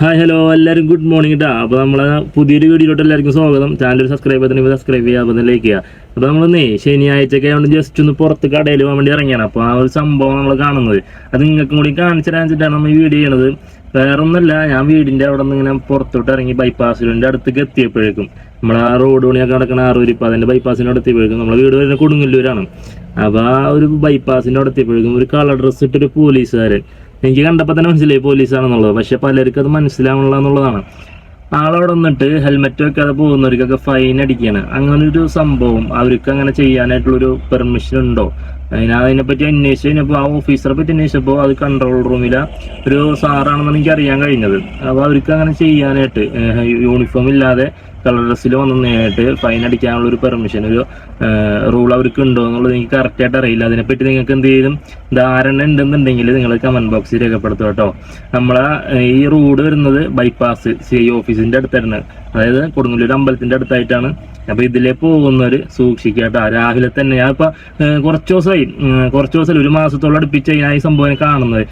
Hi hello എല്ലാവരും good morning കേട്ടോ അപ്പോൾ നമ്മളെ പുതിയൊരു വീഡിയോയിലോട്ട് എല്ലാവർക്കും സ്വാഗതം. ചാനൽ സബ്സ്ക്രൈബ് ചെയ്തിട്ട് സബ്സ്ക്രൈബ് ചെയ്യുക അപ്പോൾ ലൈക്ക് ചെയ്യുക അപ്പോൾ നമ്മളൊന്നേ ശനിയാഴ്ചയൊക്കെ ആയതുകൊണ്ട് ജസ്റ്റ് ഒന്ന് പുറത്ത് കടയിൽ പോകാൻ വേണ്ടി ഇറങ്ങിയാണ്. അപ്പോൾ ആ ഒരു സംഭവം നമ്മൾ കാണുന്നത്. അത് നിങ്ങൾക്കും കൂടി കാണിച്ചു തരാൻ നമ്മൾ ഈ വീഡിയോ ചെയ്യണത്. വേറെ ഒന്നുമല്ല ഞാൻ വീടിന്റെ അവിടെ നിന്ന് ഇങ്ങനെ പുറത്തോട്ട് ഇറങ്ങി ബൈപ്പാസിന്റെ അടുത്തേക്ക് എത്തിയപ്പോഴേക്കും നമ്മൾ ആ റോഡ് പണിയൊക്കെ നടക്കുന്ന ആറൂരിപ്പോൾ അതിന്റെ ബൈപ്പാസിന്റെ അവിടെ എത്തിയപ്പോഴേക്കും നമ്മളെ വീട് വരുന്ന കൊടുങ്ങല്ലൂരാണ്. അപ്പോൾ ആ ഒരു ബൈപ്പാസിന്റെ അവിടെ എത്തിയപ്പോഴേക്കും ഒരു കളർ ഡ്രസ്സ് ഇട്ടൊരു പോലീസുകാരൻ എനിക്ക് കണ്ടപ്പോൾ തന്നെ മനസ്സിലായി പോലീസാണെന്നുള്ളത്. പക്ഷെ പലർക്കും അത് മനസ്സിലാവണില്ല എന്നുള്ളതാണ്. ആളവിടെ വന്നിട്ട് ഹെൽമെറ്റ് വെക്കാതെ പോകുന്നവർക്കൊക്കെ ഫൈൻ അടിക്കുകയാണ് അങ്ങനെ ഒരു സംഭവം അവർക്ക് അങ്ങനെ ചെയ്യാനായിട്ടുള്ളൊരു പെർമിഷൻ ഉണ്ടോ? അതിന് അതിനെപ്പറ്റി അന്വേഷിച്ച് ആ ഓഫീസറെ പറ്റി അന്വേഷിച്ചപ്പോൾ അത് കൺട്രോൾ റൂമിലെ ഒരു സാറാണെന്നാണ് എനിക്ക് അറിയാൻ കഴിഞ്ഞത്. അപ്പോൾ അവർക്ക് അങ്ങനെ ചെയ്യാനായിട്ട് യൂണിഫോം ഇല്ലാതെ കളർ ഡ്രസ്സിൽ വന്ന് നേരിട്ട് ഫൈൻ അടിക്കാനുള്ള ഒരു പെർമിഷൻ ഒരു റൂൾ അവർക്ക് ഉണ്ടോ എന്നുള്ളത് എനിക്ക് കറക്റ്റായിട്ട് അറിയില്ല. അതിനെപ്പറ്റി നിങ്ങൾക്ക് എന്തെങ്കിലും ധാരണ ഉണ്ടെന്നുണ്ടെങ്കിൽ നിങ്ങൾ കമന്റ് ബോക്സിൽ രേഖപ്പെടുത്തുക കേട്ടോ. നമ്മളെ ഈ റോഡ് വരുന്നത് ബൈപ്പാസ് സി ഐ ഓഫീസിന്റെ അടുത്തായിരുന്നു. അതായത് കൊടുങ്ങല്ലൂർ അമ്പലത്തിന്റെ അടുത്തായിട്ടാണ്. അപ്പൊ ഇതിലെ പോകുന്നവര് സൂക്ഷിക്കുക കേട്ടോ. രാഹുലെ തന്നെ ഞാൻ ഇപ്പൊ കുറച്ചു ദിവസമായി കുറച്ചു ദിവസം ഒരു മാസത്തോളം അടുപ്പിച്ച് ഞാൻ ഈ സംഭവം കാണുന്നത്.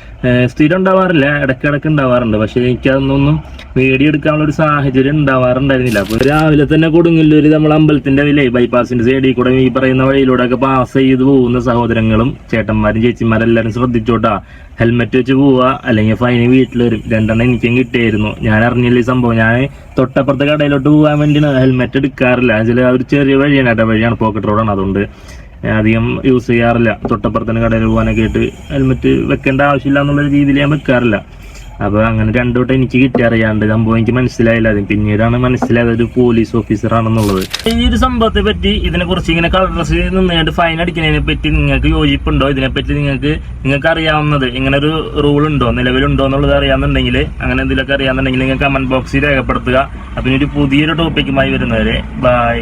സ്ഥിരം ഉണ്ടാവാറില്ല ഇടയ്ക്കിടയ്ക്ക് ഉണ്ടാവാറുണ്ട്. പക്ഷെ എനിക്കതൊന്നും വീഡിയോ എടുക്കാനുള്ള ഒരു സാഹചര്യം ഉണ്ടാവാറുണ്ടായിരുന്നില്ല. അപ്പൊ രാവിലെ തന്നെ കൊടുങ്ങല്ലൂര് നമ്മൾ അമ്പലത്തിന്റെ വില ബൈപ്പാസിന്റെ സൈഡിൽ കൂടെ ഈ പറയുന്ന വഴിയിലൂടെ ഒക്കെ പാസ് ചെയ്ത് പോകുന്ന സഹോദരങ്ങളും ചേട്ടന്മാരും ചേച്ചിമാരെല്ലാരും ശ്രദ്ധിച്ചോട്ടാ. ഹെൽമെറ്റ് വെച്ച് പോവുക അല്ലെങ്കിൽ ഫൈന് വീട്ടിൽ വരും. രണ്ടെണ്ണം എനിക്കും കിട്ടിയായിരുന്നു. ഞാൻ അറിഞ്ഞില്ല ഈ സംഭവം. ഞാൻ തൊട്ടപ്പുറത്തെ കടയിലോട്ട് പോകാൻ വേണ്ടിയാണ് ഹെൽമെറ്റ് എടുക്കാറില്ല. ചില ഒരു ചെറിയ വഴിയാണ്. കേട്ടോ വഴിയാണ്. പോക്കറ്റ് റോഡാണ് അതുകൊണ്ട് അധികം യൂസ് ചെയ്യാറില്ല. തൊട്ടപ്പുറത്തിന് കടയിൽ പോകാനൊക്കെ ആയിട്ട് ഹെൽമെറ്റ് വെക്കേണ്ട ആവശ്യമില്ല എന്നുള്ള രീതിയിൽ ഞാൻ വെക്കാറില്ല. അപ്പൊ അങ്ങനെ രണ്ടു എനിക്ക് കിട്ടി അറിയാണ്ട് സംഭവം എനിക്ക് മനസ്സിലായില്ല. അത് പിന്നീടാണ് മനസ്സിലായത് ഒരു പോലീസ് ഓഫീസർ ആണെന്നുള്ളത്. ഈ ഒരു സംഭവത്തെ പറ്റി ഇതിനെ കുറിച്ച് ഇങ്ങനെ കളർ നിന്നുകൊണ്ട് ഫൈൻ അടിക്കുന്നതിനെ പറ്റി നിങ്ങൾക്ക് യോജിപ്പുണ്ടോ? ഇതിനെപ്പറ്റി നിങ്ങൾക്ക് നിങ്ങൾക്ക് അറിയാവുന്നത് ഇങ്ങനെ ഒരു റൂൾ ഉണ്ടോ? നിലവിലുണ്ടോ എന്നുള്ളത് അറിയാമെന്നുണ്ടെങ്കിൽ അങ്ങനെ എന്തെങ്കിലുമൊക്കെ അറിയാമെന്നുണ്ടെങ്കിൽ നിങ്ങൾ കമന്റ് ബോക്സിൽ രേഖപ്പെടുത്തുക. അപ്പൊ ഒരു പുതിയൊരു ടോപ്പിക്കുമായി വരുന്നവരെ ബൈ